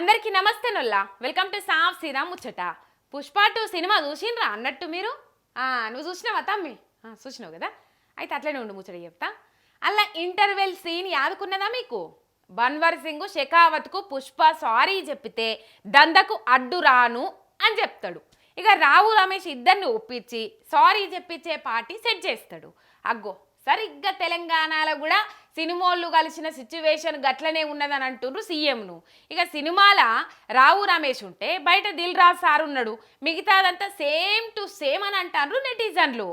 అందరికీ నమస్తే నొల్లా. Welcome to సాఫ్ సీరా ముచ్చట. పుష్ప టూ సినిమా చూసిండ్రా అన్నట్టు మీరు? నువ్వు చూసినావా తమ్మి? చూసినావు కదా? అయితే అట్లనే ఉండు ముచ్చట చెప్తా. అలా ఇంటర్వెల్ సీన్ యాదుకున్నదా మీకు? బన్వర్ సింగ్ షెకావత్కు పుష్ప సారీ చెప్పితే దందకు అడ్డు రాను అని చెప్తాడు. ఇక రావు రమేష్ ఇద్దరిని ఒప్పించి సారీ చెప్పించే పార్టీ సెట్ చేస్తాడు. అగ్గో సరిగ్గా తెలంగాణలో కూడా సినిమాలు కలిసిన సిచ్యువేషన్ గట్లనే ఉన్నదని అంటుండ్రు సీఎంను ఇక సినిమాల రావు రమేష్ ఉంటే బయట దిల్ రాజ్ సార్ ఉన్నాడు. మిగతాదంతా సేమ్ టు సేమ్ అని అంటారు నెటిజన్లు.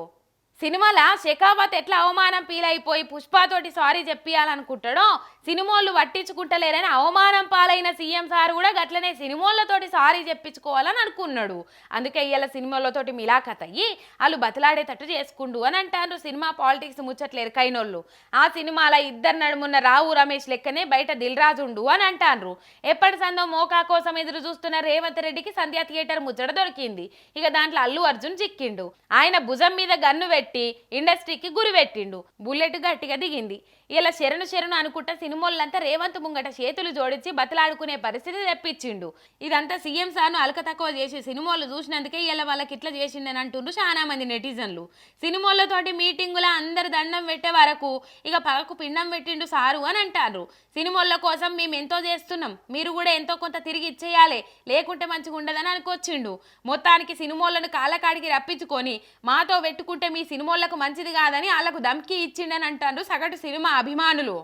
సినిమాల షెకావత్ ఎట్లా అవమానం పీలైపోయి అయిపోయి పుష్పతోటి సారీ చెప్పియాలనుకుంటాడో సినిమాలు పట్టించుకుంటలేరని అవమానం పాలైన సీఎం సార్ కూడా గట్లనే సినిమాలతోటి సారీ చెప్పించుకోవాలని అనుకున్నాడు. అందుకే ఇవాళ సినిమాలతోటి మిలాఖత్ అయ్యి వాళ్ళు బతిలాడేటట్టు చేసుకుండు అని అంటారు సినిమా పాలిటిక్స్ ముచ్చట్లేరు కైనోళ్ళు. ఆ సినిమాల ఇద్దరు నడుమున్న రావు రమేష్ లెక్కనే బయట దిల్ రాజు ఉండు అని అంటారు ఎప్పటి సందో మోకా కోసం ఎదురు చూస్తున్న రేవంత్ రెడ్డికి సంధ్యా థియేటర్ ముచ్చట దొరికింది. ఇక దాంట్లో అల్లు అర్జున్ చిక్కిండు. ఆయన భుజం మీద గన్ను పెట్టి ఇండస్ట్రీకి గురి పెట్టిండు. బుల్లెట్ గట్టిగా దిగింది. ఇలా శరణు శరణు అనుకుంటా సినిమాలంతా రేవంత్ ముంగట చేతులు జోడించి బతలాడుకునే పరిస్థితి తెప్పించిండు. ఇదంతా సీఎం సార్ను అలక తక్కువ చేసి సినిమాలు చూసినందుకే ఇలా వాళ్ళకి ఇట్లా చేసిండని అంటుండ్రు చాలా మంది నెటిజన్లు. సినిమాలతోటి మీటింగుల అందరు దండం పెట్టే వరకు ఇక పగకు పిండం పెట్టిండు సారు అని అంటారు. సినిమాల కోసం మేము ఎంతో చేస్తున్నాం. మీరు కూడా ఎంతో కొంత తిరిగి ఇచ్చేయాలి. లేకుంటే మంచిగా ఉండదని అనుకొచ్చిండు. మొత్తానికి సినిమాలను కాళ్ళకాడికి రప్పించుకొని మాతో పెట్టుకుంటే మీ సినిమాలకు మంచిది కాదని వాళ్ళకు దమ్కి ఇచ్చిండని అంటారు సగటు సినిమా అభిమానులు.